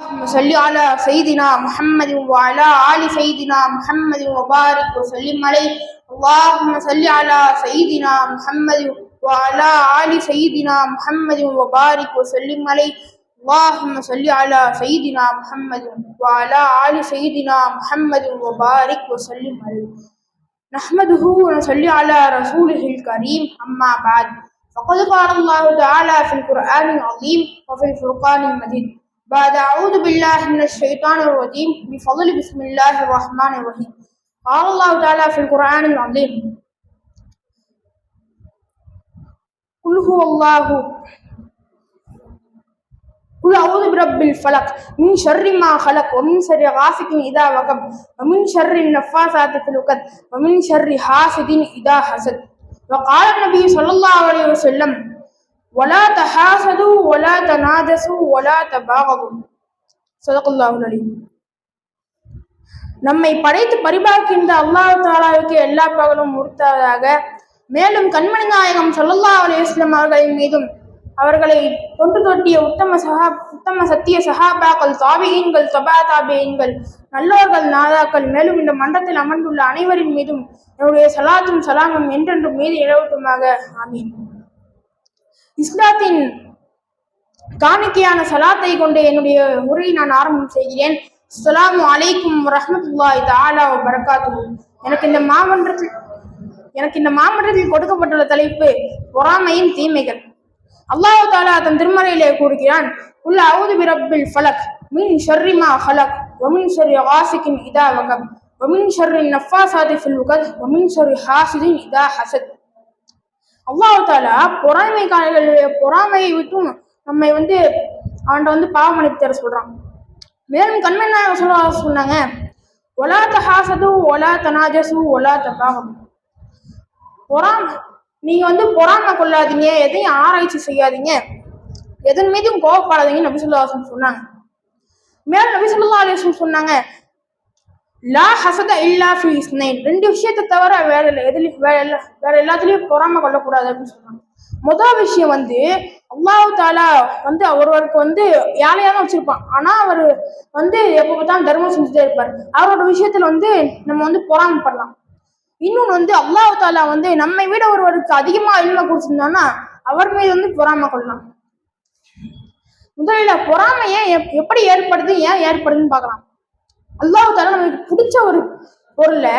اللهم صل على سيدنا محمد وعلى آل سيدنا محمد وبارك وسلم عليه. اللهم صل على سيدنا محمد وعلى آل سيدنا محمد وبارك وسلم عليه. اللهم صل على سيدنا محمد وعلى آل سيدنا محمد وبارك وسلم عليه. نحمده ونصلي على رسوله الكريم. أما بعد فقد قال الله تعالى في القرآن العظيم وفي الفرقان المجيد. بعد أعوذ بالله من الشيطان الرجيم. بفضل بسم الله الرحمن الرحيم. قال الله تعالى في القرآن العظيم. قل هو الله. قل أعوذ برب الفلق. من شر ما خلق ومن شر غاسق إذا وقب ومن شر النفاثات في ومن شر حاسد إذا حسد. وقال النبي صلى الله عليه وسلم ஒலா தஹாசது ஒலா தநாதசு ஒலா தபாகதும் சதகுல்லாஹு அலி நம்மை படைத்து பரிபாக்கின்ற அல்லாஹ் தாலாவுக்கு எல்லா பகலும் உறுத்தாவதாக மேலும் கண்மணி நாயகம் சொல்லல்லா அலுவலாம் அவர்களின் மீதும் அவர்களை தொன்று தொட்டிய உத்தம சகா உத்தம சத்திய சஹாபாக்கள் தாபியீன்கள் சபா தாபியங்கள் நல்லோர்கள் நாதாக்கள் மேலும் இந்த மன்றத்தில் அமர்ந்துள்ள அனைவரின் மீதும் என்னுடைய சலாத்தும் சலாமும் என்றென்றும் மீது நிலவட்டுமாக. ஆமீன். இஸ்லாத்தின் காணிக்கையான சலாத்தை கொண்டு என்னுடைய உரையை நான் ஆரம்பம் செய்கிறேன். அஸ்ஸலாமு அலைக்கும் ரஹ்மத்துல்லாஹி தஆலா வ பரக்காத்துஹு எனக்கு இந்த மாமன்றத்தில் எனக்கு இந்த மாமன்றத்தில் கொடுக்கப்பட்டுள்ள தலைப்பு பொறாமையின் தீமைகள். அல்லாஹு தாலா தன் திருமறையிலே கூறுகிறான் உள்ள அவுது பிரபில் ஃபலக் மின் ஷர்ரிமா ஹலக் வமின் ஷர்ரி ஹாசிக்கின் இதா வகம் வமின் ஷர்ரி நஃபாசாதி ஃபில் உகத் வமின் ஷர்ரி ஹாசிதின் இதா ஹசத். அல்லாஹ் தாலா பொறாமைக்காரர்களுடைய பொறாமையை விட்டும் நம்மை வந்து அவன்கிட்ட வந்து பாவமளிப்பு தர சொல்றான். மேலும் கண்மணி சொல்ல சொன்னாங்க ஒலா தஹாசது ஒலா தனாஜசு ஒலா தபாகம் பொறாம நீங்க வந்து பொறாமை கொள்ளாதீங்க எதையும் ஆராய்ச்சி செய்யாதீங்க எதன் மீதும் கோவப்படாதீங்கன்னு நபி சொல்லா சொன்னாங்க. மேலும் நபி சொல்லா அலிஸ்லம் சொன்னாங்க லா ஹசத இல்லா ஃபி இஸ்னைன். ரெண்டு விஷயத்தை தவிர வேற இல்லை எதுலையும் வேற எல்லா வேற எல்லாத்துலயும் பொறாம கொள்ளக்கூடாது அப்படின்னு சொல்றாங்க. முதல் விஷயம் வந்து அல்லாஹு தாலா வந்து ஒருவருக்கு வந்து ஏழையாக தான் வச்சிருப்பான். ஆனால் அவர் வந்து எப்போ பார்த்தாலும் தர்மம் செஞ்சுட்டே இருப்பார். அவரோட விஷயத்துல வந்து நம்ம வந்து பொறாமப்படலாம். இன்னொன்று வந்து அல்லாஹு தாலா வந்து நம்மை விட ஒருவருக்கு அதிகமாக இன்மை கொடுத்துருந்தோம்னா அவர் மீது வந்து பொறாம கொள்ளலாம். முதலில் பொறாமை ஏன் எப்- எப்படி ஏற்படுது ஏன் ஏற்படுதுன்னு பார்க்கலாம். அல்லாஹ் தாலா நமக்கு பிடிச்ச ஒரு பொருளை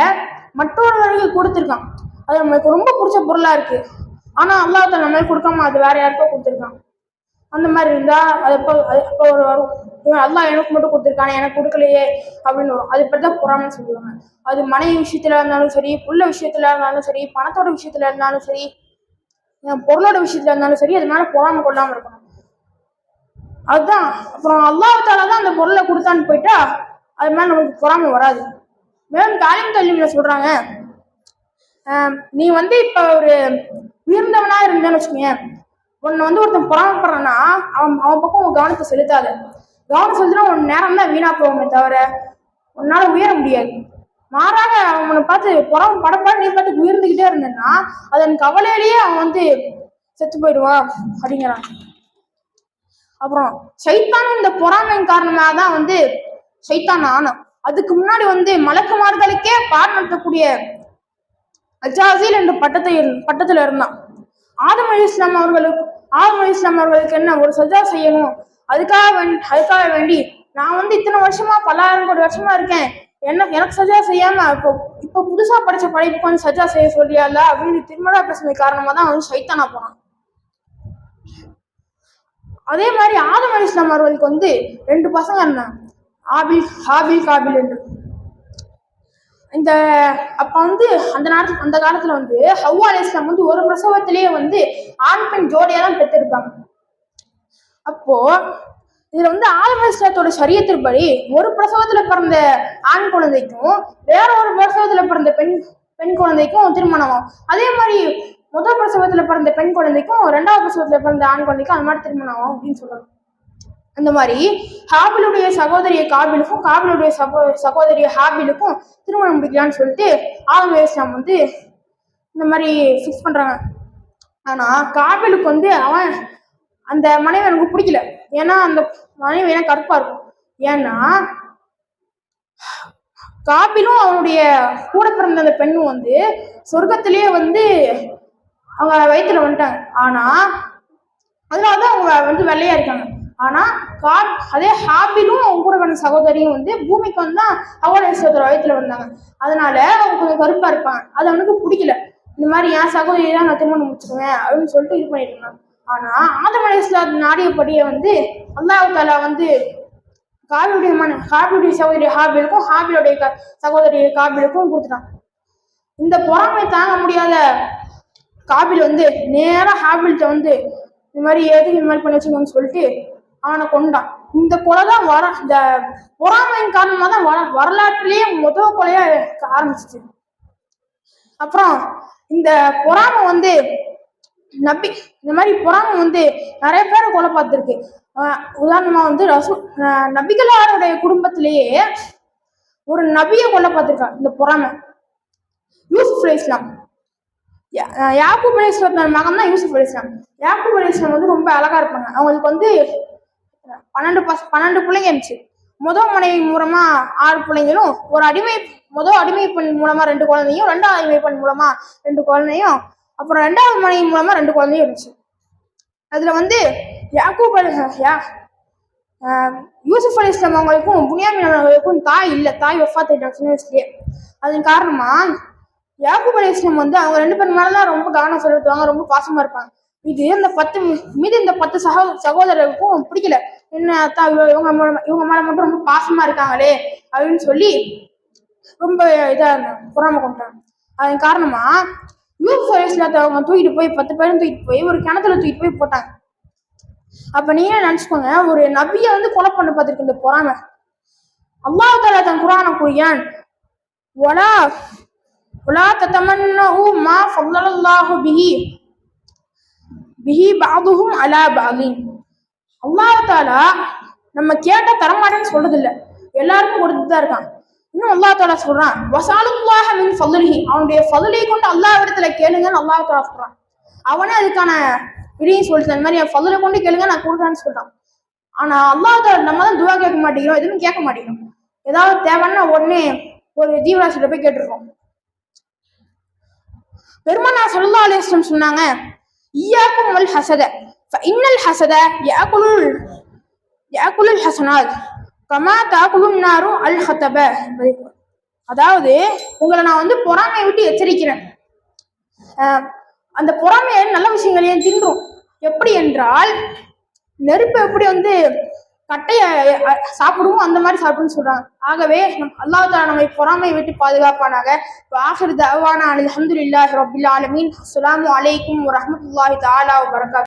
மற்றொருவர்களுக்கு கொடுத்துருக்கான். அது நம்மளுக்கு ரொம்ப பிடிச்ச பொருளா இருக்கு. ஆனா அல்லாஹ் தாலா நம்மளுக்கு கொடுக்காம அது வேற யாருக்கோ கொடுத்துருக்கான். அந்த மாதிரி இருந்தா அது எப்போ அது எப்போ ஒரு வரும். இவன் அல்லாஹ் எனக்கு மட்டும் கொடுத்துருக்கானே எனக்கு கொடுக்கலையே அப்படின்னு வரும். அது இப்படி தான் பொறாமைன்னு சொல்லுவாங்க. அது மனைவி விஷயத்துல இருந்தாலும் சரி புள்ள விஷயத்துல இருந்தாலும் சரி பணத்தோட விஷயத்துல இருந்தாலும் சரி பொருளோட விஷயத்துல இருந்தாலும் சரி அது மேல பொறாமை கொள்ளாம இருக்கணும். அதுதான் அப்புறம் அல்லாஹால தான் அந்த பொருளை கொடுத்தான்னு போயிட்டா அது மாதிரி நமக்கு பொறாமை வராது. மேலும் தாலிம் தள்ளிமில சொல்றாங்க. நீ வந்து இப்ப ஒரு உயர்ந்தவனா இருந்தேன்னு வச்சுக்கோங்க உன்னை வந்து ஒருத்தன் பொறாமப்படுறான்னா அவன் அவன் பக்கம் உன் கவனத்தை செலுத்தாத. கவனம் செலுத்தினா உன் நேரம் தான் வீணா போகுமே தவிர உன்னால உயர முடியாது. மாறாக அவனை பார்த்து புறம் படப்பட நீ பார்த்து உயர்ந்துகிட்டே இருந்தேன்னா அதன் கவலையிலேயே அவன் வந்து செத்து போயிடுவான் அப்படிங்கிறான். அப்புறம் சைத்தானும் இந்த பொறாமையின் காரணமாக தான் வந்து சைத்தான் ஆனான் அதுக்கு முன்னாடி வந்து மலக்குமார்களுக்கே பாடம் நடத்தக்கூடிய அஜாசில் என்ற பட்டத்தை பட்டத்துல இருந்தான். ஆதம் அலி இஸ்லாம் அவர்களுக்கு ஆதம் அலி இஸ்லாம் அவர்களுக்கு என்ன ஒரு சஜா செய்யணும். அதுக்காக வேண்டி அதுக்காக வேண்டி நான் வந்து இத்தனை வருஷமா பல்லாயிரம் கோடி வருஷமா இருக்கேன். என்ன எனக்கு சஜா செய்யாம இப்போ இப்போ புதுசா படிச்ச படைப்புக்கு வந்து சஜா செய்ய சொல்லியால அப்படின்னு திருமணா பிரச்சனை காரணமா தான் வந்து சைத்தானா போனான். அதே மாதிரி ஆதம் அலி இஸ்லாம் அவர்களுக்கு வந்து ரெண்டு பசங்க இருந்தாங்க. ஆபில் ஹாபில் காபில் என்று. இந்த அப்ப வந்து அந்த நேரத்துல அந்த காலத்துல வந்து ஹவ்வா அலிஸ்லாம் வந்து ஒரு பிரசவத்திலேயே வந்து ஆண் பெண் ஜோடியா தான் பெற்றிருப்பாங்க. அப்போ இதுல வந்து ஆதம் அலி இஸ்லாத்தோட சரியத்தின்படி ஒரு பிரசவத்துல பிறந்த ஆண் குழந்தைக்கும் வேற ஒரு பிரசவத்துல பிறந்த பெண் பெண் குழந்தைக்கும் திருமணம் ஆகும் அதே மாதிரி முதல் பிரசவத்துல பிறந்த பெண் குழந்தைக்கும் ரெண்டாவது பிரசவத்துல பிறந்த ஆண் குழந்தைக்கும் அந்த மாதிரி திருமணம் ஆகும் அப்படின்னு சொல்றாங்க அந்த மாதிரி ஹாபிலுடைய சகோதரிய காபிலுக்கும் காபிலுடைய சகோ சகோதரிய ஹாபிலுக்கும் திருமணம் முடிக்கலான்னு சொல்லிட்டு ஆதம் அலைஹிஸ்ஸலாம் வந்து இந்த மாதிரி ஃபிக்ஸ் பண்ணுறாங்க ஆனால் காபிலுக்கு வந்து அவன் அந்த மனைவி எனக்கு பிடிக்கல. ஏன்னா அந்த மனைவி எனக்கு கருப்பாக இருக்கும். ஏன்னா காபிலும் அவனுடைய கூட பிறந்த அந்த பெண்ணும் வந்து சொர்க்கத்திலேயே வந்து அவங்க வயிற்றுல வந்துட்டாங்க. ஆனால் அதனால தான் அவங்க வந்து வெள்ளையாக இருக்காங்க. ஆனா கா அதே ஹாபிலும் அவங்க கூட வந்த சகோதரியும் வந்து பூமிக்கு வந்தா அவலேஸ்வரத்தோட வயித்துல வந்தாங்க அதனால அவங்க கொஞ்சம் கருப்பா இருப்பான். அது அவனுக்கு பிடிக்கல. இந்த மாதிரி என் சகோதரி தான் நான் திருமணம் முடிச்சுக்குவேன் அப்படின்னு சொல்லிட்டு இது பண்ணிருக்காங்க ஆனா ஆதம் அலையாத் நாடியபடியே வந்து அல்லாஹ் வந்து காபியுடைய மன காபியுடைய சகோதரி ஹாபிலுக்கும் ஹாபிலுடைய சகோதரி காபிலுக்கும் கொடுத்துட்டான். இந்த பொறாமை தாங்க முடியாத காபில் வந்து நேராக ஹாபில்கிட்ட வந்து இந்த மாதிரி எதுக்கு இந்த மாதிரி பண்ணி வச்சுக்கோன்னு சொல்லிட்டு அவனை கொண்டான் இந்த கொலை தான் வர இந்த பொறாமையின் காரணமா தான் வர வரலாற்றிலேயே முதல் கொலையா ஆரம்பிச்சிச்சு. அப்புறம் இந்த பொறாமை வந்து நபி இந்த மாதிரி பொறாமை வந்து நிறைய பேரை கொலை பார்த்துருக்கு. உதாரணமா வந்து ரசூ நபிகளாருடைய குடும்பத்திலேயே ஒரு நபியை கொலை பார்த்துருக்கான் இந்த பொறாமை. யூசுப் அலி இஸ்லாம். யா- யாக்கூப் அலி இஸ்லாத்தோட மகன் தான் யூசுப் அலி இஸ்லாம். யாக்கூப் அலி இஸ்லாம் வந்து ரொம்ப அழகா இருப்பாங்க. அவங்களுக்கு வந்து பன்னெண்டு பஸ் பன்னெண்டு பிள்ளைங்க இருந்துச்சு. முதல் மனைவி மூலமா ஆறு பிள்ளைங்களும் ஒரு அடிமை முதல் அடிமை பெண் மூலமா ரெண்டு குழந்தையும் ரெண்டாவது அடிமை பெண் மூலமா ரெண்டு குழந்தையும் அப்புறம் ரெண்டாவது மனைவி மூலமா ரெண்டு குழந்தையும் இருந்துச்சு. அதுல வந்து யாக்கூப் யா யூசுப் அலி இஸ்லாம் அவங்களுக்கும் புனியாமின் அவங்களுக்கும் தாய் இல்லை தாய் வஃபாத் ஆயிட்டாங்க சின்ன வயசுலயே. அதன் காரணமா யாக்கூப் அலி இஸ்லாம் வந்து அவங்க ரெண்டு பேர் மேலதான் ரொம்ப கவனம் செலுத்துவாங்க ரொம்ப பாசமா இருப்பாங்க. இது இந்த பத்து மீது இந்த பத்து சகோ சகோதரருக்கும் பிடிக்கல. என்ன அத்தான் இவங்க இவங்க மேலே மட்டும் ரொம்ப பாசமாக இருக்காங்களே அப்படின்னு சொல்லி ரொம்ப இதாக இருந்தாங்க பொறாம கொண்டாங்க அதன் காரணமாக யூத் சர்வீஸில் அவங்க தூக்கிட்டு போய் பத்து பேரும் தூக்கிட்டு போய் ஒரு கிணத்துல தூக்கிட்டு போய் போட்டாங்க. அப்போ நீங்களே நினச்சிக்கோங்க ஒரு நபியை வந்து கொலை பண்ண பார்த்துருக்கு இந்த பொறாம. தாலா தன் குரான குறியான் ஒலா ஒலா தத்தமன்னு மா ஃபல்லல்லாஹு பிஹி பிஹி பாதுஹும் அலா பாலின் அல்லாஹாலா நம்ம கேட்டா தரமாட்டேன்னு சொல்றது எல்லாருக்கும் கொடுத்துட்டு தான் இருக்கான். இன்னும் அல்லா தாலா சொல்றான் வசாலுல்லாஹ மின் ஃபதுலிஹி. அவனுடைய ஃபதுலியை கொண்டு அல்லாவிடத்துல கேளுங்கன்னு அல்லாஹ் தாலா சொல்றான். அவனே அதுக்கான இடையும் சொல்லிட்டு இந்த மாதிரி என் ஃபதுலை கொண்டு கேளுங்க நான் கொடுக்குறேன்னு சொல்றான். ஆனா அல்லா தாலா நம்ம தான் துவா கேட்க மாட்டேங்கிறோம் எதுவும் கேட்க மாட்டேங்கிறோம். ஏதாவது தேவைன்னா உடனே ஒரு ஜீவராசியில போய் கேட்டுருக்கோம் பெருமானா சொல்லா அலிஸ்லம் சொன்னாங்க ஈயாக்கும் வல் ஹசத. இன்னல் ஹசத யாக்குலுல் யாக்குலுல் ஹசனாத் கமா தாக்குலும் நாரும் அல் ஹத்தப அதாவது உங்களை நான் வந்து பொறாமையை விட்டு எச்சரிக்கிறேன். ஆஹ் அந்த பொறாமையை நல்ல விஷயங்களையும் தின்றும்? எப்படி என்றால் நெருப்பு எப்படி வந்து கட்டைய சாப்பிடுவோம் அந்த மாதிரி சாப்பிடுன்னு சொல்றாங்க. ஆகவே நம் அல்லாஹ் தாலா நம்மை பொறாமை விட்டு பாதுகாப்பானாக. ஆஹிர் தவானா அல்ஹம்துலில்லாஹி ரப்பில் ஆலமீன். அஸ்ஸலாமு அலைக்கும் வரஹ்மத்துல்லாஹி தாலா வபரகாத்துஹு